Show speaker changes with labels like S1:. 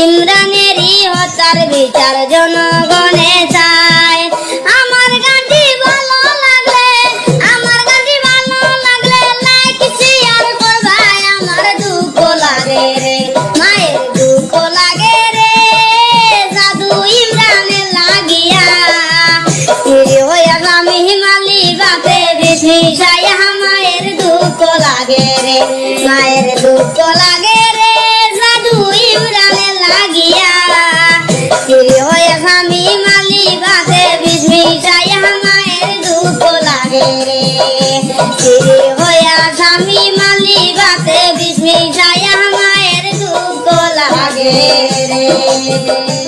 S1: ইমরানেরই হতার বিচার জনগণে গিয়া চুরি হয়ে স্বামী মালি বাঁধে, বিষ মিশাই আমায় দুঃখ লাগে। রে চুরি হয়ে স্বামী মালি বাঁধে, বিষ মিশাই আমায় দুঃখ লাগে। রে